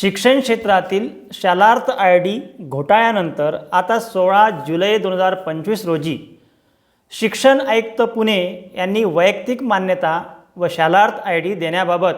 शिक्षण क्षेत्रातील Shalarth I D घोटाळ्यानंतर आता सोळा जुलै दोन हजार पंचवीस रोजी शिक्षण आयुक्त पुणे यांनी वैयक्तिक मान्यता व शालार्थ आय डी देण्याबाबत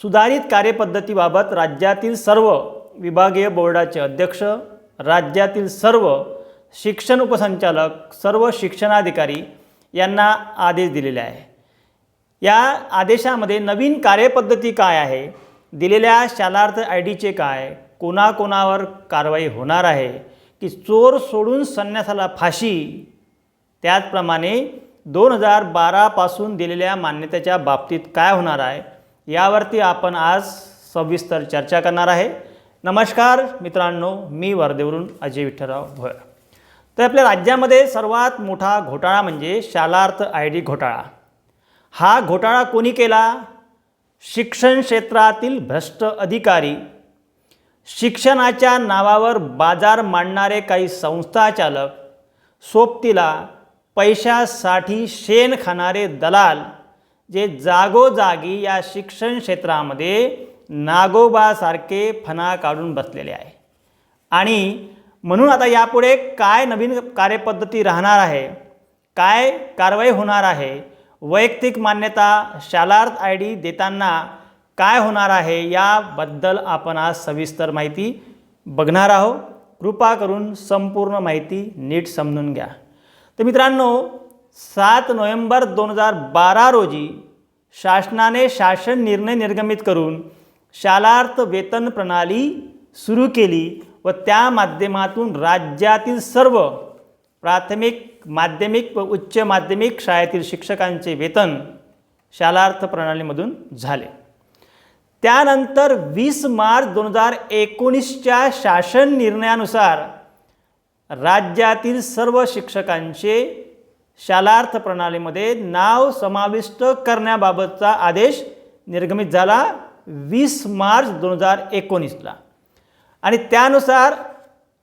सुधारित कार्यपद्धतीबाबत राज्यातील सर्व विभागीय बोर्डाचे अध्यक्ष राज्यातील सर्व शिक्षण उपसंचालक सर्व शिक्षणाधिकारी यांना आदेश दिलेले आहे. या आदेशामध्ये नवीन कार्यपद्धती काय आहे? दिलेल्या शालार्थ आय डीचे काय? कोणाकोणावर कारवाई होणार आहे? की चोर सोडून संन्यासाला फाशी? त्याचप्रमाणे दोन हजार बारापासून दिलेल्या मान्यतेच्या बाबतीत काय होणार आहे? यावरती आपण आज सविस्तर चर्चा करणार आहे. नमस्कार मित्रांनो मी वर्धेवरून अजय विठ्ठलराव भोयर. तर आपल्या राज्यामध्ये सर्वात मोठा घोटाळा म्हणजे शालार्थ आय डी घोटाळा. हा घोटाळा कोणी केला? शिक्षण क्षेत्रातील भ्रष्ट अधिकारी शिक्षणाच्या नावावर बाजार मांडणारे काही संस्थाचालक सोबतीला पैशासाठी शेण खाणारे दलाल जे जागोजागी या शिक्षण क्षेत्रामध्ये नागोबासारखे फणा काढून बसलेले आहे. आणि म्हणून आता यापुढे काय नवीन कार्यपद्धती राहणार आहे? काय कारवाई होणार आहे? वैयक्तिक मान्यता शालार्थ आय डी देताना काय होणार आहे याबद्दल आपण आज सविस्तर माहिती बघणार आहोत. कृपा करून संपूर्ण माहिती नीट समजून घ्या. तर मित्रांनो सात नोव्हेंबर दोन हजार बारा रोजी शासनाने शासन निर्णय निर्गमित करून शालार्थ वेतन प्रणाली सुरू केली व त्या माध्यमातून राज्यातील सर्व प्राथमिक माध्यमिक व उच्च माध्यमिक शाळेतील शिक्षकांचे वेतन शालार्थ प्रणालीमधून झाले. त्यानंतर वीस मार्च दोन हजार एकोणीसच्या शासन निर्णयानुसार राज्यातील सर्व शिक्षकांचे शालार्थ प्रणालीमध्ये नाव समाविष्ट करण्याबाबतचा आदेश निर्गमित झाला वीस मार्च दोन हजार एकोणीसला. आणि त्यानुसार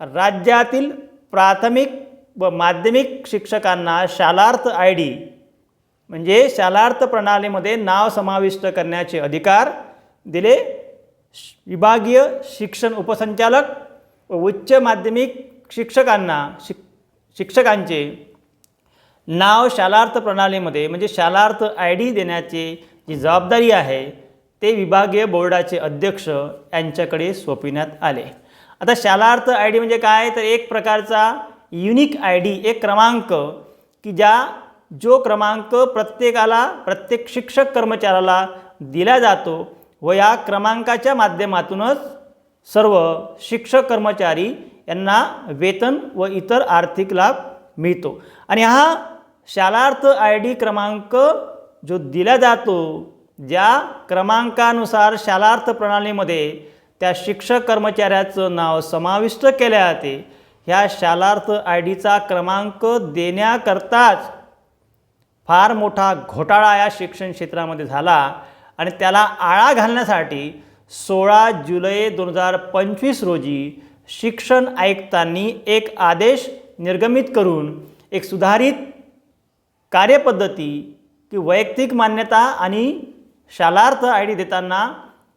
राज्यातील प्राथमिक व माध्यमिक शिक्षकांना शालार्थ आय डी म्हणजे शालार्थ प्रणालीमध्ये नाव समाविष्ट करण्याचे अधिकार दिले. श- विभागीय शिक्षण उपसंचालक व उच्च माध्यमिक शिक्षकांना शिक शिक्षकांचे नाव शालार्थ प्रणालीमध्ये म्हणजे शालार्थ आय डी देण्याची जी जबाबदारी आहे ते विभागीय बोर्डाचे अध्यक्ष यांच्याकडे सोपविण्यात आले. आता शालार्थ आय डी म्हणजे काय? तर एक प्रकारचा युनिक आय डी एक क्रमांक की ज्या जो क्रमांक प्रत्येकाला प्रत्येक शिक्षक कर्मचाऱ्याला दिला जातो व या क्रमांकाच्या माध्यमातूनच सर्व शिक्षक कर्मचारी यांना वेतन व इतर आर्थिक लाभ मिळतो. आणि हा शालार्थ आय डी क्रमांक जो दिला जातो ज्या क्रमांकानुसार शालार्थ प्रणालीमध्ये त्या शिक्षक कर्मचाऱ्याचं नाव समाविष्ट केले जाते ह्या शालार्थ आय डीचा क्रमांक देण्याकरताच फार मोठा घोटाळा या शिक्षण क्षेत्रामध्ये झाला आणि त्याला आळा घालण्यासाठी सोळा जुलै दोन हजार पंचवीस रोजी शिक्षण आयुक्तांनी एक आदेश निर्गमित करून एक सुधारित कार्यपद्धती की वैयक्तिक मान्यता आणि शालार्थ आय डी देताना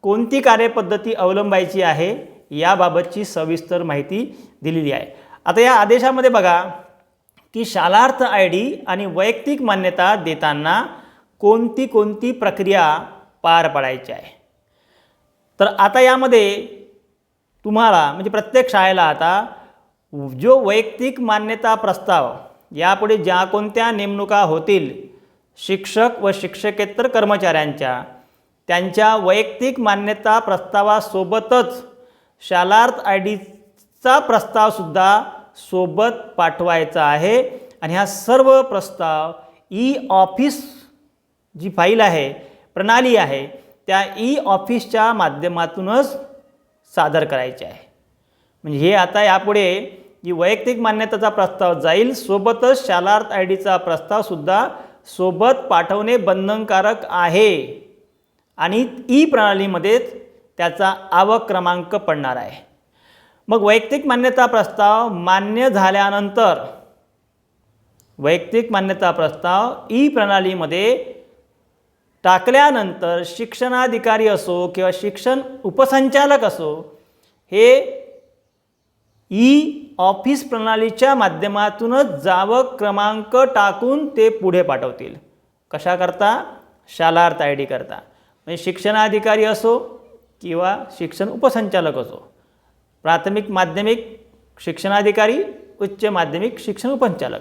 कोणती कार्यपद्धती अवलंबायची आहे याबाबतची सविस्तर माहिती दिलेली आहे. आता या आदेशामध्ये बघा की शालार्थ आय डी आणि वैयक्तिक मान्यता देताना कोणती कोणती प्रक्रिया पार पाडायची आहे. तर आता यामध्ये तुम्हाला म्हणजे प्रत्येक शाळेला आता जो वैयक्तिक मान्यता प्रस्ताव यापुढे ज्या कोणत्या नेमणुका होतील शिक्षक व शिक्षकेतर कर्मचाऱ्यांच्या त्यांच्या वैयक्तिक मान्यता प्रस्तावासोबतच शालार्थ आय डीचा प्रस्तावसुद्धा सोबत पाठवायचा आहे. आणि हा सर्व प्रस्ताव ई ऑफिस जी फाईल आहे प्रणाली आहे त्या ई ऑफिसच्या माध्यमातूनच सादर करायचे आहे. म्हणजे हे आता यापुढे जी वैयक्तिक मान्यताचा प्रस्ताव जाईल सोबतच शालार्थ आय डीचा प्रस्तावसुद्धा सोबत पाठवणे बंधनकारक आहे. आणि ई प्रणालीमध्येच त्याचा आवक क्रमांक पडणार आहे. मग वैयक्तिक मान्यता प्रस्ताव मान्य झाल्यानंतर वैयक्तिक मान्यता प्रस्ताव ई प्रणालीमध्ये टाकल्यानंतर शिक्षणाधिकारी असो किंवा शिक्षण उपसंचालक असो हे ई ऑफिस प्रणालीच्या माध्यमातूनच जावं क्रमांक टाकून ते पुढे पाठवतील. कशाकरता शालार्थ आय डी करता. म्हणजे शिक्षणाधिकारी असो किंवा शिक्षण उपसंचालक असो. प्राथमिक माध्यमिक शिक्षणाधिकारी उच्च माध्यमिक शिक्षण उपसंचालक.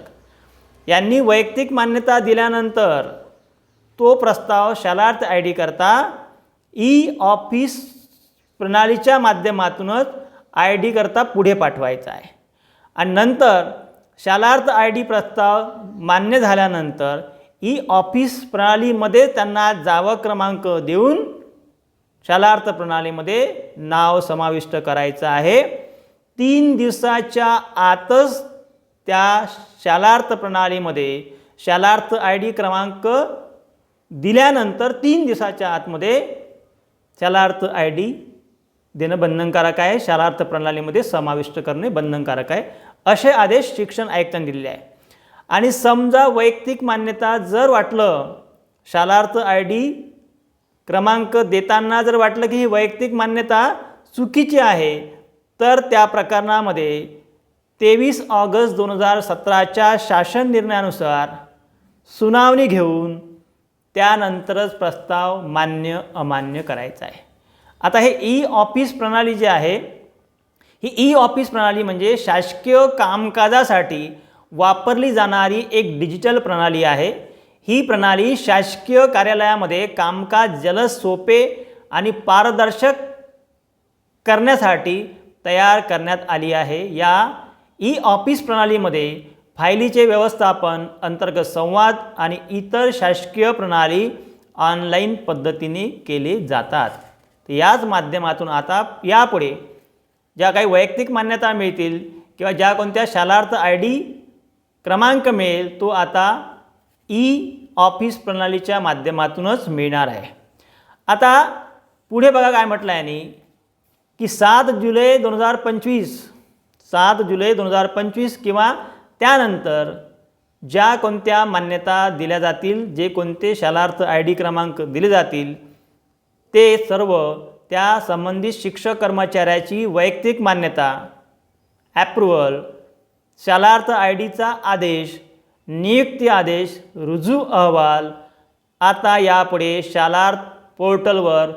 यांनी वैयक्तिक मान्यता दिल्यानंतर तो प्रस्ताव शालार्थ आय डी करता ई ऑफिस प्रणालीच्या माध्यमातूनच आय डी करता पुढे पाठवायचा आहे. आणि नंतर शालार्थ आय डी प्रस्ताव मान्य झाल्यानंतर ई ऑफिस प्रणालीमध्ये त्यांना जावं क्रमांक देऊन शालार्थ प्रणालीमध्ये नाव समाविष्ट करायचं आहे. तीन दिवसाच्या आतच त्या शालार्थ प्रणालीमध्ये शालार्थ आय डी क्रमांक दिल्यानंतर तीन दिवसाच्या आतमध्ये शालार्थ आय डी देणं बंधनकारक आहे. शालार्थ प्रणालीमध्ये समाविष्ट करणे बंधनकारक आहे. असे आदेश शिक्षण आयुक्तांनी दिलेले आहे. आणि समजा वैयक्तिक मान्यता जर वाटलं शालार्थ आय डी क्रमांक देताना जर वाटलं की ही वैयक्तिक मान्यता चुकीची आहे तर त्या प्रकरणामध्ये तेवीस ऑगस्ट दोन हजार सतराच्या शासन निर्णयानुसार सुनावणी घेऊन त्यानंतरच प्रस्ताव मान्य अमान्य करायचा आहे. आता हे ई ऑफिस प्रणाली जी आहे ही ई ऑफिस प्रणाली म्हणजे शासकीय कामकाजासाठी वापरली जाणारी एक डिजिटल प्रणाली आहे. ही प्रणाली शासकीय कार्यालयामध्ये कामकाज जलद सोपे आणि पारदर्शक करण्यासाठी तयार करण्यात आली आहे. या ई ऑफिस प्रणालीमध्ये फायलीचे व्यवस्थापन अंतर्गत संवाद आणि इतर शासकीय प्रणाली ऑनलाईन पद्धतीने केले जातात. तर याच माध्यमातून आता यापुढे ज्या काही वैयक्तिक मान्यता मिळतील किंवा ज्या कोणत्या शालार्थ आय डी क्रमांक मिळेल तो आता ई ऑफिस प्रणालीच्या माध्यमातूनच मिळणार आहे. आता पुढे बघा काय म्हटलं आहे यांनी की सात जुलै दोन हजार पंचवीस सात जुलै दोन हजार पंचवीस किंवा त्यानंतर ज्या कोणत्या मान्यता दिल्या जातील जे कोणते शालार्थ आय डी क्रमांक दिले जातील ते सर्व त्या संबंधित शिक्षक कर्मचाऱ्याची वैयक्तिक मान्यता ॲप्रुव्हल शालार्थ आय डीचा आदेश नियुक्ती आदेश रुजू अहवाल आता यापुढे शालार्थ पोर्टलवर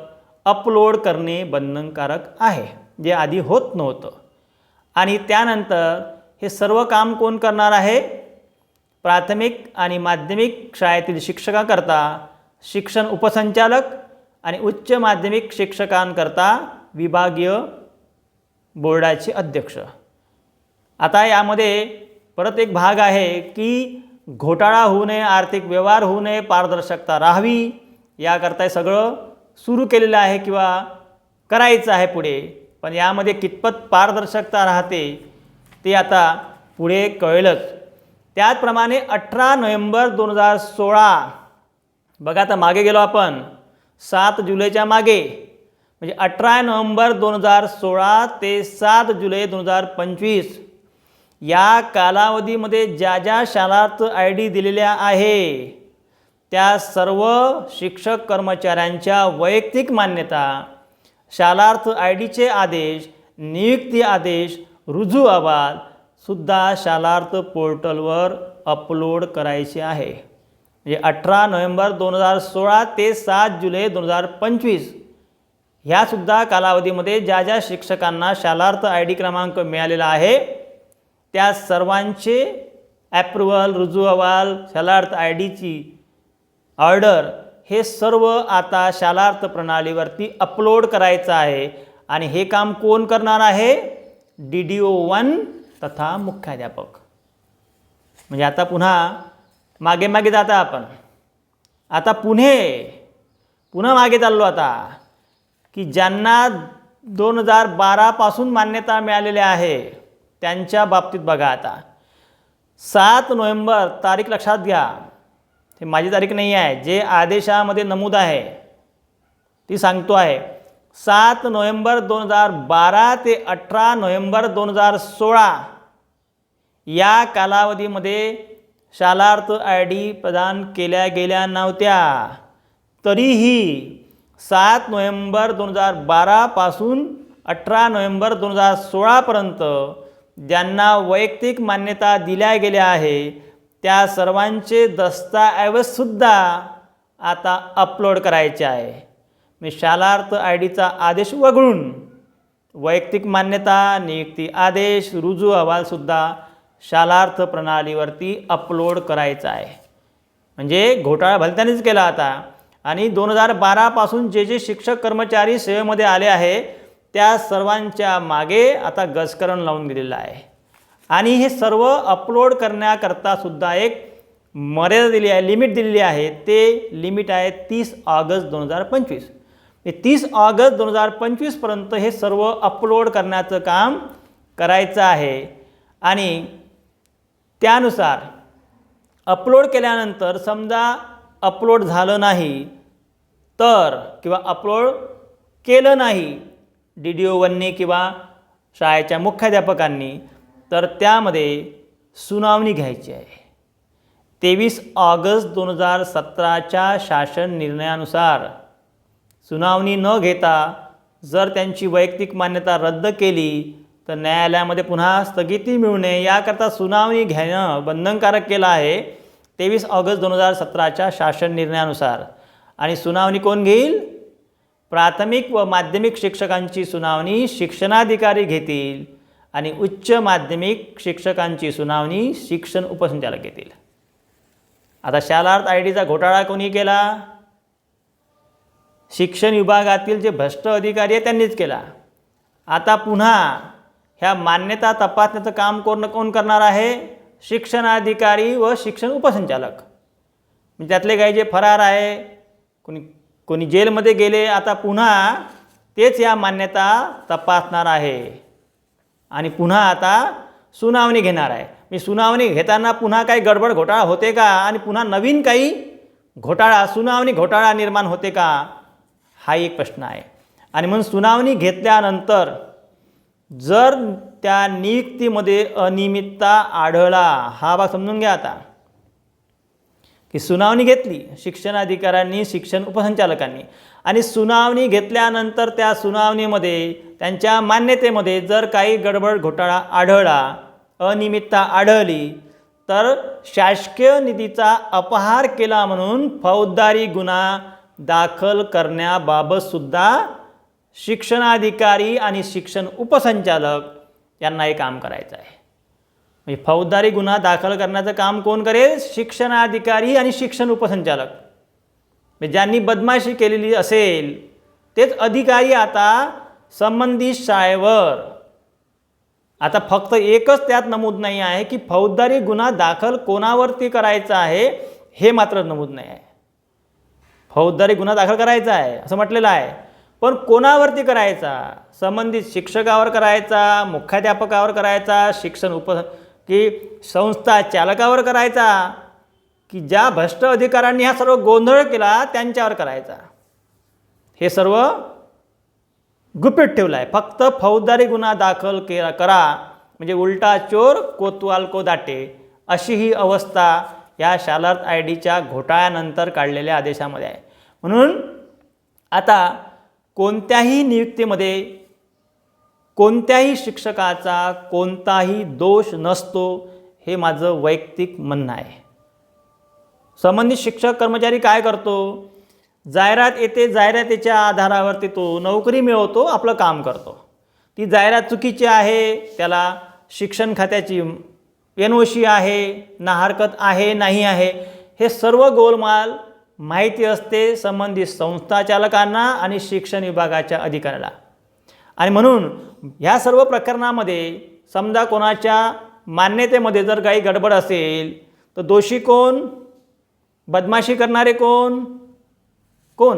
अपलोड करणे बंधनकारक आहे जे आधी होत नव्हतं. आणि त्यानंतर हे सर्व काम कोण करणार आहे? प्राथमिक आणि माध्यमिक शाळेतील शिक्षकांकरता शिक्षण उपसंचालक आणि उच्च माध्यमिक शिक्षकांकरता विभागीय बोर्डाचे अध्यक्ष. आता यामध्ये परत एक भाग आहे की घोटाळा होऊ नये आर्थिक व्यवहार होऊ नये पारदर्शकता राहावी याकरता हे सगळं सुरू केलेलं आहे किंवा करायचं आहे पुढे. पण यामध्ये कितपत पारदर्शकता राहते ते आता पुढे कळेलच. त्याचप्रमाणे अठरा नोव्हेंबर दोन हजार सोळा बघा आता मागे गेलो आपण सात जुलैच्या मागे म्हणजे अठरा नोव्हेंबर दोन हजार सोळा ते सात जुलै दोन हजार पंचवीस या कालावधीमध्ये ज्या ज्या शालार्थ आय डी दिलेल्या आहे त्या सर्व शिक्षक कर्मचाऱ्यांच्या वैयक्तिक मान्यता शालार्थ आय डीचे आदेश नियुक्ती आदेश रुजू अहवाल सुद्धा शालार्थ पोर्टलवर अपलोड करायचे आहे. म्हणजे अठरा नोव्हेंबर दोन हजार सोळा ते सात जुलै दोन हजार पंचवीस ह्यासुद्धा कालावधीमध्ये ज्या ज्या शिक्षकांना शालार्थ आय डी क्रमांक मिळालेला आहे त्या सर्वांचे ॲप्रुव्हल रुजू अहवाल शालार्थ आय डीची ऑर्डर हे सर्व आता शालार्थ प्रणालीवरती अपलोड करायचं आहे. आणि हे काम कोण करणार आहे? डी डी ओ वन तथा मुख्याध्यापक. म्हणजे आता पुन्हा मागे मागे जाता आपण. आता पुणे पुन्हा मागे चाललो आता. की ज्यांना दोन हजार बारापासून मान्यता मिळालेली आहे त्यांच्या बाबतीत बघा आता. सात नोव्हेंबर तारीख लक्षात घ्या. हे माझी तारीख नाही आहे जे आदेशामध्ये नमूद आहे ती सांगतो आहे. सात नोव्हेंबर दोन हजार बारा ते अठरा नोव्हेंबर दोन हजार सोळा या कालावधीमध्ये शालार्थ आय डी प्रदान केल्या गेल्या नव्हत्या. तरीही सात नोव्हेंबर दोन हजार बारापासून अठरा नोव्हेंबर दोन हजार सोळापर्यंत ज्यांना वैयक्तिक मान्यता दिल्या गेल्या आहे त्या सर्वांचे दस्ताऐवजसुद्धा आता अपलोड करायचे आहे. मी शालार्थ आय डीचा आदेश वगळून वैयक्तिक मान्यता नियुक्ती आदेश रुजू अहवालसुद्धा शालार्थ प्रणालीवरती अपलोड करायचा आहे. म्हणजे घोटाळा भलत्यानेच केला आता. आणि दोन हजार बारापासून जे जे शिक्षक कर्मचारी सेवेमध्ये आले आहे त्या सर्वांच्या मागे आता गजकरण लावून दिलेलं आहे. आणि हे सर्व अपलोड करण्याकरता सुद्धा एक मर्यादा दिली आहे लिमिट दिलेली आहे. ते लिमिट आहे तीस ऑगस्ट दोन हजार पंचवीस. तीस ऑगस्ट दोन हजार पंचवीसपर्यंत हे सर्व अपलोड करण्याचं काम करायचं आहे. आणि त्यानुसार अपलोड केल्यानंतर समजा अपलोड झालं नाही तर किंवा अपलोड केलं नाही डी डी ओ वनने किंवा शाळेच्या मुख्याध्यापकांनी तर त्यामध्ये सुनावणी घ्यायची आहे. तेवीस ऑगस्ट दोन हजार सतराच्या शासन निर्णयानुसार सुनावणी न घेता जर त्यांची वैयक्तिक मान्यता रद्द केली तर न्यायालयामध्ये पुन्हा स्थगिती मिळू नये याकरता सुनावणी घेणं बंधनकारक केलं आहे. तेवीस ऑगस्ट दोन हजार सतराच्या शासन निर्णयानुसार. आणि सुनावणी कोण घेईल? प्राथमिक व माध्यमिक शिक्षकांची सुनावणी शिक्षणाधिकारी घेतील आणि उच्च माध्यमिक शिक्षकांची सुनावणी शिक्षण उपसंचालक घेतील. आता शालार्थ आय डीचा घोटाळा कोणी केला? शिक्षण विभागातील जे भ्रष्ट अधिकारी आहे त्यांनीच केला. आता पुन्हा ह्या मान्यता तपासण्याचं काम कोण कोण करणार आहे? शिक्षणाधिकारी व शिक्षण उपसंचालक. म्हणजे त्यातले काही जे फरार आहे कोणी कोणी जेलमध्ये गेले आता पुन्हा तेच या मान्यता तपासणार आहे. आणि पुन्हा आता सुनावणी घेणार आहे. मी सुनावणी घेताना पुन्हा काही गडबड घोटाळा होते का? आणि पुन्हा नवीन काही घोटाळा सुनावणी घोटाळा निर्माण होते का? हा एक प्रश्न आहे. आणि म्हणून सुनावणी घेतल्यानंतर जर त्या नियुक्तीमध्ये अनियमितता आढळला हा भाग समजून घ्या आता. ही सुनावणी घेतली शिक्षणाधिकाऱ्यांनी शिक्षण उपसंचालकांनी. आणि सुनावणी घेतल्यानंतर त्या सुनावणीमध्ये त्यांच्या मान्यतेमध्ये जर काही गडबड घोटाळा आढळला अनियमितता आढळली तर शासकीय निधीचा अपहार केला म्हणून फौजदारी गुन्हा दाखल करण्याबाबतसुद्धा शिक्षणाधिकारी आणि शिक्षण उपसंचालक यांना हे काम करायचं आहे. म्हणजे फौजदारी गुन्हा दाखल करण्याचं काम कोण करेल? शिक्षणाधिकारी आणि शिक्षण उपसंचालक. म्हणजे ज्यांनी बदमाशी केलेली असेल तेच अधिकारी आता संबंधित शाळेवर. आता फक्त एकच त्यात नमूद नाही आहे की फौजदारी गुन्हा दाखल कोणावरती करायचा आहे हे मात्र नमूद नाही आहे. फौजदारी गुन्हा दाखल करायचा आहे असं म्हटलेलं आहे. पण कोणावरती करायचा? संबंधित शिक्षकावर करायचा मुख्याध्यापकावर करायचा शिक्षण उप की संस्था चालकावर करायचा की ज्या भ्रष्ट अधिकाऱ्यांनी हा सर्व गोंधळ केला त्यांच्यावर करायचा. हे सर्व गुपित ठेवलं आहे फक्त फौजदारी गुन्हा दाखल के करा. म्हणजे उलटा चोर कोतवाल को दाटे अशी ही अवस्था या शालार्थ आय डीच्या घोटाळ्यानंतर काढलेल्या आदेशामध्ये आहे. म्हणून आता कोणत्याही नियुक्तीमध्ये कोणत्याही शिक्षकाचा कोणताही दोष नसतो हे माझं वैयक्तिक म्हणणं आहे. संबंधित शिक्षक कर्मचारी काय करतो? जाहिरात येते जाहिरातीच्या आधारावरती तो नोकरी मिळवतो आपलं काम करतो. ती जाहिरात चुकीची आहे त्याला शिक्षण खात्याची एन ओ सी आहे ना हरकत आहे नाही आहे हे सर्व गोलमाल माहिती असते संबंधित संस्था चालकांना आणि शिक्षण विभागाच्या अधिकाऱ्याला. आणि म्हणून ह्या सर्व प्रकरणामध्ये समजा कोणाच्या मान्यतेमध्ये जर काही गडबड असेल तर दोषी कोण? बदमाशी करणारे कोण? कोण?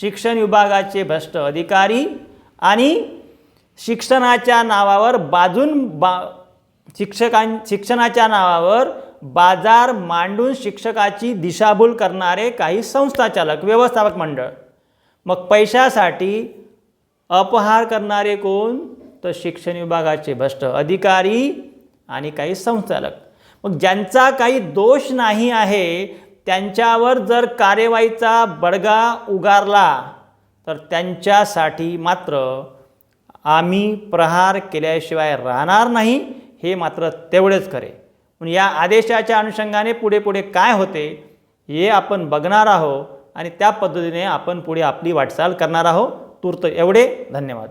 शिक्षण विभागाचे भ्रष्ट अधिकारी आणि शिक्षणाच्या नावावर बाजून बा शिक्षकां शिक्षणाच्या नावावर बाजार मांडून शिक्षकाची दिशाभूल करणारे काही संस्थाचालक व्यवस्थापक मंडळ. मग पैशासाठी अपहार करणारे कोण? तर शिक्षण विभागाचे भ्रष्ट अधिकारी आणि काही संचालक. मग ज्यांचा काही दोष नाही आहे त्यांच्यावर जर कार्यवाहीचा बडगा उगारला तर त्यांच्यासाठी मात्र आम्ही प्रहार केल्याशिवाय राहणार नाही हे मात्र तेवढेच खरे. पण या आदेशाच्या अनुषंगाने पुढे पुढे काय होते हे आपण बघणार आहोत आणि त्या पद्धतीने आपण पुढे आपली वाटचाल करणार आहोत. तूर्त एवढे धन्यवाद.